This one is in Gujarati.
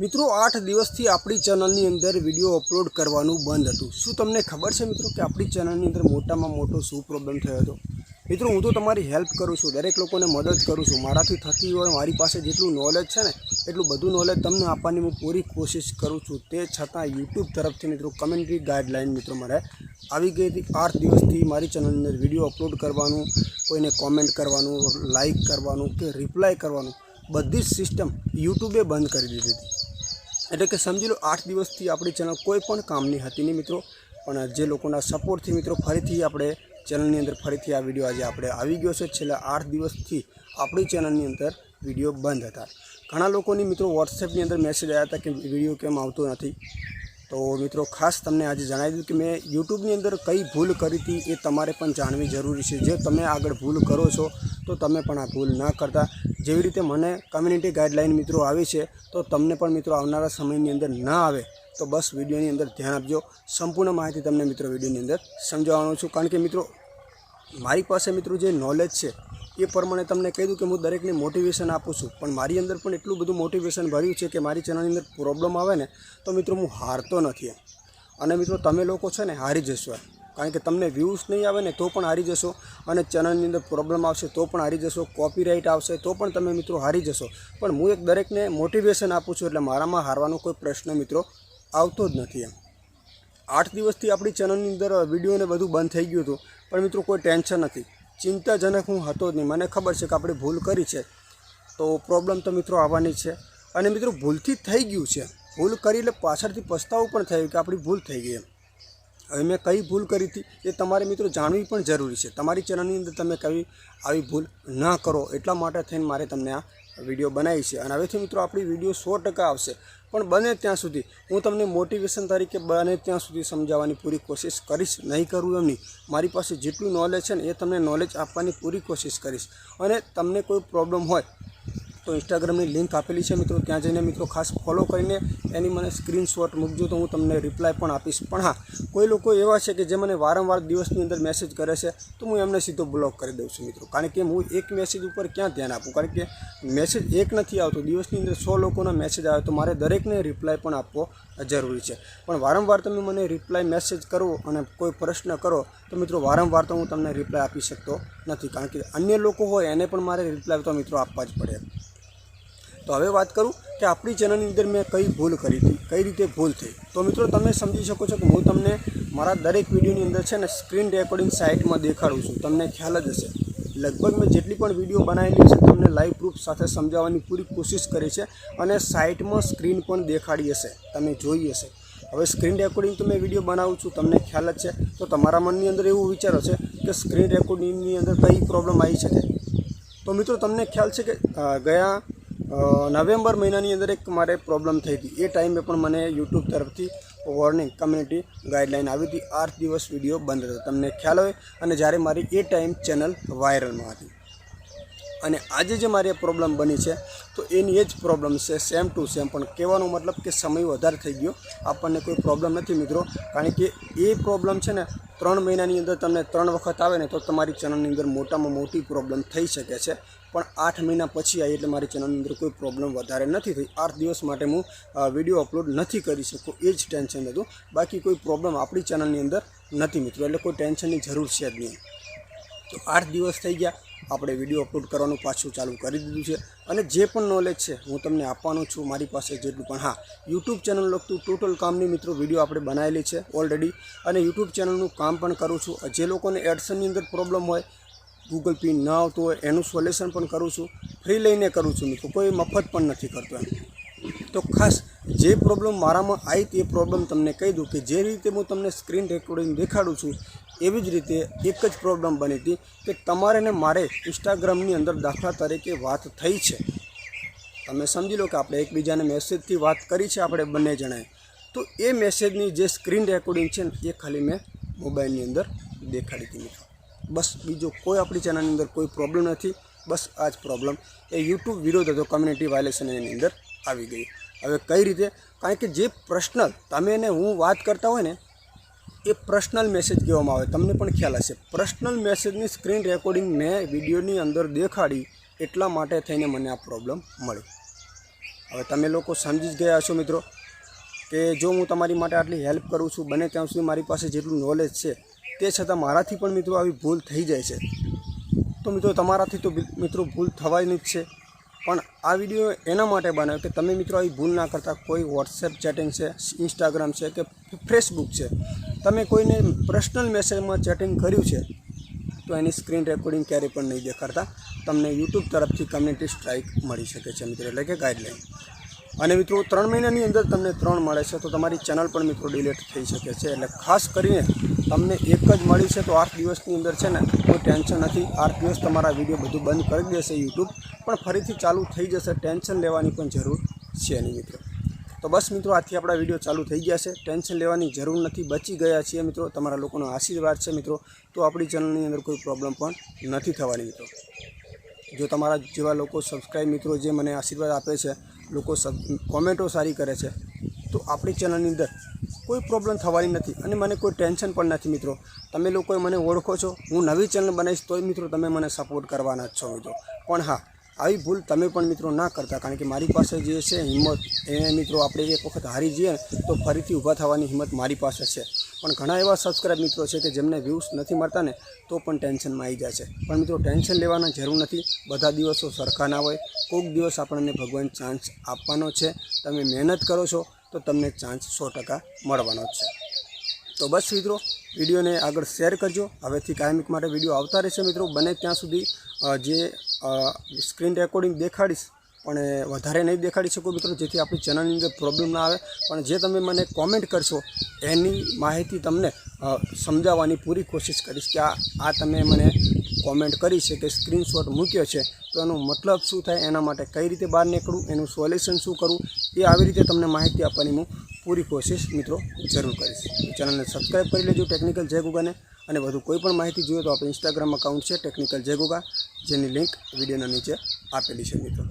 મિત્રો, આઠ દિવસથી આપણી ચેનલની અંદર વીડિયો અપલોડ કરવાનું બંધ હતું. શું તમને ખબર છે મિત્રો કે આપણી ચેનલની અંદર મોટામાં મોટો શું પ્રોબ્લેમ થયો હતો? મિત્રો, હું તો તમારી હેલ્પ કરું છું, દરેક લોકોને મદદ કરું છું. મારાથી થતી હોય, મારી પાસે જેટલું નોલેજ છે ને, એટલું બધું નોલેજ તમને આપવાની હું પૂરી કોશિશ કરું છું. તે છતાં યુટ્યુબ તરફથી મિત્રો કમ્યુનિટી ગાઈડલાઇન મિત્રો મારે આવી ગઈ હતી. આઠ દિવસથી મારી ચેનલની અંદર વીડિયો અપલોડ કરવાનું, કોઈને કોમેન્ટ કરવાનું લાઇક કરવાનું કે રિપ્લાય કરવાનું, બધી જ સિસ્ટમ યુટ્યુબે બંધ કરી દીધી હતી. એટલે કે સમજી લો, આઠ દિવસથી આપણી ચેનલ કોઈ પણ કામની હતી નહીં મિત્રો. પણ જે લોકોના સપોર્ટથી મિત્રો, ફરીથી આપણે ચેનલની અંદર ફરીથી આ વીડિયો આજે આપણે આવી ગયો છે. છેલ્લા આઠ દિવસથી આપણી ચેનલની અંદર વીડિયો બંધ હતા. ઘણા લોકોની મિત્રો વોટ્સએપની અંદર મેસેજ આવ્યા હતા કે વીડિયો કેમ આવતો નથી. તો મિત્રો ખાસ તમને આજે જણાવી દીધું કે મેં યુટ્યુબની અંદર કઈ ભૂલ કરી હતી એ તમારે પણ જાણવી જરૂરી છે. જે તમે આગળ ભૂલ કરો છો તો તમે પણ આ ભૂલ ના કરતા. જેવી રીતે મને કમ્યુનિટી ગાઈડલાઇન મિત્રો આવી છે, તો તમને પણ મિત્રો આવનારા સમયની અંદર ના આવે, તો બસ વિડીયોની અંદર ધ્યાન આપજો. સંપૂર્ણ માહિતી તમને મિત્રો વિડીયોની અંદર સમજાવવાનો છું. કારણ કે મિત્રો, મારી પાસે મિત્રો જે નોલેજ છે, એ પ્રમાણે તમને કહી દઉં કે હું દરેકને મોટિવેશન આપું છું. પણ મારી અંદર પણ એટલું બધું મોટિવેશન ભર્યું છે કે મારી ચેનલની અંદર પ્રોબ્લેમ આવે ને, તો મિત્રો હું હારતો નથી અને મિત્રો તમે લોકો છે ને હારી જશો. કારણ કે તમને વ્યૂઝ નહીં આવે ને તો પણ હારી જશો. અને ચેનલની અંદર પ્રોબ્લેમ આવશે તો પણ હારી જશો. કોપીરાઇટ આવશે તો પણ તમે મિત્રો હારી જશો. પણ હું એક દરેકને મોટિવેશન આપું છું એટલે મારામાં હારવાનો કોઈ પ્રશ્ન મિત્રો આવતો જ નથી એમ. આઠ દિવસથી આપણી ચેનલની અંદર વિડીયોને બધું બંધ થઈ ગયું હતું. પણ મિત્રો કોઈ ટેન્શન નથી. ચિંતાજનક હું હતો જ નહીં. મને ખબર છે કે આપણે ભૂલ કરી છે. તો પ્રોબ્લેમ તો મિત્રો આવવાની છે. અને મિત્રો ભૂલથી થઈ ગયું છે. ભૂલ કરી એટલે પાછળથી પસ્તાવું પણ થયું કે આપણી ભૂલ થઈ ગઈ એમ. હવે મેં કઈ ભૂલ કરી હતી એ તમારે મિત્રો જાણવી પણ જરૂરી છે. તમારી ચેનલની અંદર તમે કઈ આવી ભૂલ ન કરો એટલા માટે થઈને મારે તમને આ વીડિયો બનાવી છે. અને હવેથી મિત્રો આપણી વીડિયો સો ટકા આવશે. પણ બને ત્યાં સુધી હું તમને મોટિવેશન તરીકે બને ત્યાં સુધી સમજાવવાની પૂરી કોશિશ કરીશ નહીં કરું એમની મારી પાસે જેટલું નોલેજ છે ને એ તમને નોલેજ આપવાની પૂરી કોશિશ કરીશ. અને તમને કોઈ પ્રોબ્લેમ હોય તો ઇન્સ્ટાગ્રામની લિંક આપેલી છે મિત્રો. ત્યાં જઈને મિત્રો ખાસ ફોલો કરીને એની મને સ્ક્રીનશોટ મૂકજો તો હું તમને રિપ્લાય પણ આપીશ. પણ હા, કોઈ લોકો એવા છે કે જે મને વારંવાર દિવસની અંદર મેસેજ કરે છે, તો હું એમને સીધો બ્લોક કરી દઉં છું મિત્રો. કારણ કે હું એક મેસેજ ઉપર ક્યાં ધ્યાન આપું? કારણ કે મેસેજ એક નથી આવતો, દિવસની અંદર સો લોકોના મેસેજ આવે તો મારે દરેકને રિપ્લાય પણ આપવો જરૂરી છે. પણ વારંવાર તમે મને રિપ્લાય મેસેજ કરો અને કોઈ પ્રશ્ન કરો, તો મિત્રો વારંવાર તો હું તમને રિપ્લાય આપી શકતો નથી. કારણ કે અન્ય લોકો હોય એને પણ મારે રિપ્લાય તો મિત્રો આપવા જ પડે. તો હવે વાત કરું કે આપણી ચેનલની અંદર મેં કઈ ભૂલ કરી હતી, કઈ રીતે ભૂલ થઈ. તો મિત્રો તમે સમજી શકો છો કે હું તમને મારા દરેક વિડીયોની અંદર છે ને સ્ક્રીન રેકોર્ડિંગ સાઇટમાં દેખાડું છું. તમને ખ્યાલ જ હશે. લગભગ મેં જેટલી પણ વીડિયો બનાવેલી છે, તમને લાઈવ પ્રૂફ સાથે સમજાવવાની પૂરી કોશિશ કરી છે અને સાઇટમાં સ્ક્રીન પણ દેખાડી હશે. તમે જોઈ હશે. હવે સ્ક્રીન રેકોર્ડિંગ તો મેં વીડિયો બનાવું છું, તમને ખ્યાલ જ છે. તો તમારા મનની અંદર એવું વિચારો છે કે સ્ક્રીન રેકોર્ડિંગની અંદર કઈ પ્રોબ્લેમ આવી શકે. તો મિત્રો તમને ખ્યાલ છે કે ગયા નવેમ્બર મહિનાની અંદર એક મારે પ્રોબ્લેમ થઈ હતી. એ ટાઈમે પણ મને યુટ્યુબ તરફથી વોર્નિંગ કમ્યુનિટી ગાઈડલાઇન આવી હતી. આઠ દિવસ વીડિયો બંધ હતો. તમને ખ્યાલ હોય, અને જ્યારે મારી એ ટાઈમ ચેનલ વાયરલમાં હતી. અને આજે જે મારી પ્રોબ્લેમ બની છે, તો એની એ જ પ્રોબ્લેમ છે સેમ ટુ સેમ પણ કહેવાનો મતલબ કે સમય વધારે થઈ ગયો. આપણને કોઈ પ્રોબ્લેમ નથી મિત્રો. કારણ કે એ પ્રોબ્લેમ છે ને, ત્રણ મહિનાની અંદર તમને ત્રણ વખત આવે ને, તો તમારી ચેનલની અંદર મોટામાં મોટી પ્રોબ્લેમ થઈ શકે છે. પણ આઠ મહિના પછી આવી એટલે મારી ચેનલની અંદર કોઈ પ્રોબ્લેમ વધારે નથી થઈ. આઠ દિવસ માટે હું વીડિયો અપલોડ નથી કરી શકું. એ જ ટેન્શન હતું. બાકી કોઈ પ્રોબ્લેમ આપણી ચેનલની અંદર નથી મિત્રો. એટલે કોઈ ટેન્શનની જરૂર છે જ નહીં. તો આઠ દિવસ થઈ ગયા. આપણે વીડિયો અપલોડ કરવાનું પાછું ચાલુ કરી દીધું છે. અને જે પણ નોલેજ છે, હું તમને આપવાનો છું મારી પાસે જેટલું. પણ હા યુટ્યુબ ચેનલ લગતું ટોટલ કામની મિત્રો. વીડિયો આપણે બનાવેલી છે ઓલરેડી અને યુટ્યુબ ચેનલનું કામ પણ કરું છું. જે લોકોને એડસનની અંદર પ્રોબ્લેમ હોય ગૂગલ પે ન આવતું હોય, એનું સોલ્યુશન પણ કરું છું. ફ્રી લઈને કરું છું મિત્રો, કોઈ મફત પણ નથી કરતો એમ. તો ખાસ જે પ્રોબ્લેમ મારામાં આવી તે પ્રોબ્લેમ તમને કહી દઉં કે જે રીતે હું તમને સ્ક્રીન રેકોર્ડિંગ દેખાડું છું, એવી જ રીતે એક જ પ્રોબ્લેમ બની હતી કે તમારે ને મારે ઇન્સ્ટાગ્રામની અંદર દાખલા તરીકે વાત થઈ છે. તમે સમજી લો કે આપણે એકબીજાને મેસેજથી વાત કરી છે આપણે બંને જણાએ. તો એ મેસેજની જે સ્ક્રીન રેકોર્ડિંગ છે ને, એ ખાલી મેં મોબાઈલની અંદર દેખાડી હતી મિત્રો. બસ બીજો કોઈ આપણી ચેનલની અંદર કોઈ પ્રોબ્લેમ નથી. બસ આ જ પ્રોબ્લેમ એ યુટ્યુબ વિરોધ હતો કમ્યુનિટી વાયલેશન એની અંદર આવી ગઈ. હવે કઈ રીતે? કારણ કે જે પર્સનલ તમે ને હું વાત કરતા હોય ને, એ પર્સનલ મેસેજ કહેવામાં આવે. તમને પણ ખ્યાલ હશે. પર્સનલ મેસેજની સ્ક્રીન રેકોર્ડિંગ મેં વિડીયોની અંદર દેખાડી, એટલા માટે થઈને મને આ પ્રોબ્લેમ મળી હવે તમે લોકો સમજી જ ગયા હશો મિત્રો, કે જો હું તમારી માટે આટલી હેલ્પ કરું છું, બને ત્યાં સુધી મારી પાસે જેટલું નોલેજ છે તે છતાં મારાથી પણ મિત્રો આવી ભૂલ થઈ જાય છે. તો મિત્રો તમારાથી તો મિત્રો ભૂલ થવાની જ છે. પણ આ વીડિયો એના માટે બનાવ્યો કે તમે મિત્રો આવી ભૂલ ના કરતા કોઈ વોટ્સએપ ચેટિંગ છે ઇન્સ્ટાગ્રામ છે કે ફેસબુક છે, તમે કોઈને પર્સનલ મેસેજમાં ચેટિંગ કર્યું છે, તો એની સ્ક્રીન રેકોર્ડિંગ ક્યારેય પણ નહીં દેખાડતા. તમને યુટ્યુબ તરફથી કમ્યુનિટી સ્ટ્રાઇક મળી શકે છે મિત્રો, એટલે કે ગાઈડલાઈન અને મિત્રો, ત્રણ મહિનાની અંદર તમને ત્રણ મળે છે. તો તમારી ચેનલ પણ મિત્રો ડિલેટ થઈ શકે છે. એટલે ખાસ કરીને તમને એક જ મળી છે તો આઠ દિવસની અંદર છે ને, કોઈ ટેન્શન નથી. આઠ દિવસ તમારા વીડિયો બધું બંધ કરી દેશે યુટ્યુબ. પણ ફરીથી ચાલુ થઈ જશે. ટેન્શન લેવાની પણ જરૂર છે નહીં મિત્રો. તો બસ મિત્રો આથી આપણા વીડિયો ચાલુ થઈ ગયા છે. ટેન્શન લેવાની જરૂર નથી. બચી ગયા છીએ મિત્રો. તમારા લોકોનો આશીર્વાદ છે મિત્રો. તો આપણી ચેનલની અંદર કોઈ પ્રોબ્લેમ પણ નથી થવાની મિત્રો. જો તમારા જેવા લોકો સબસ્ક્રાઈબ મિત્રો જે મને આશીર્વાદ આપે છે, લોકો સબ કોમેન્ટો સારી કરે છે, તો આપણી ચેનલની અંદર કોઈ પ્રોબ્લેમ થવાની નથી અને મને કોઈ ટેન્શન પણ નથી મિત્રો. તમે લોકોએ મને ઓળખો છો, હું નવી ચેનલ બનાવીશ તોય મિત્રો તમે મને સપોર્ટ કરવાના જ છો મિત્રો. પણ હા, આવી ભૂલ તમે પણ મિત્રો ના કરતા, કારણ કે મારી પાસે જે છે હિંમત એ મિત્રો આપણે એક વખત હારી જઈએ તો ફરીથી ઊભા થવાની હિંમત મારી પાસે છે. પણ ઘણા એવા સબસ્ક્રાઇબ મિત્રો છે કે જેમને વ્યૂઝ નથી મળતા ને તો પણ ટેન્શનમાં આવી જાય છે. પણ મિત્રો, ટેન્શન લેવાના જરૂર નથી. બધા દિવસો સરખા ના હોય. કોઈક દિવસ આપણને ભગવાન ચાન્સ આપવાનો છે. તમે મહેનત કરો છો, તો તમને ચાન્સ સો ટકા મળવાનો છે. તો બસ મિત્રો, વિડીયોને આગળ શેર કરજો. હવેથી કાયમિક માટે વીડિયો આવતા રહેશે મિત્રો. બને ત્યાં સુધી જે સ્ક્રીન રેકોર્ડિંગ દેખાડીશ પણ વધારે નહીં દેખાડી શકું મિત્રો, જેથી આપણી ચેનલની અંદર પ્રોબ્લેમ ના આવે. પણ જે તમે મને કોમેન્ટ કરશો, એની માહિતી તમને સમજાવવાની પૂરી કોશિશ કરીશ કે આ આ તમે મને કોમેન્ટ કરી છે કે સ્ક્રીનશોટ મૂક્યો છે, તો એનો મતલબ શું થાય, એના માટે કઈ રીતે બહાર નીકળવું, એનું સોલ્યુશન શું કરવું, એ આવી રીતે તમને માહિતી આપવાની હું પૂરી કોશિશ મિત્રો જરૂર કરીશ. ચેનલને સબસ્ક્રાઈબ કરી લેજો ટેકનિકલ જય ગુગાને, અને વધુ કોઈ પણ માહિતી જોઈએ તો આપણે ઇન્સ્ટાગ્રામ અકાઉન્ટ છે ટેકનિકલ જય ગુગા જેની લિંક વિડીયોના નીચે આપેલી છે મિત્રો.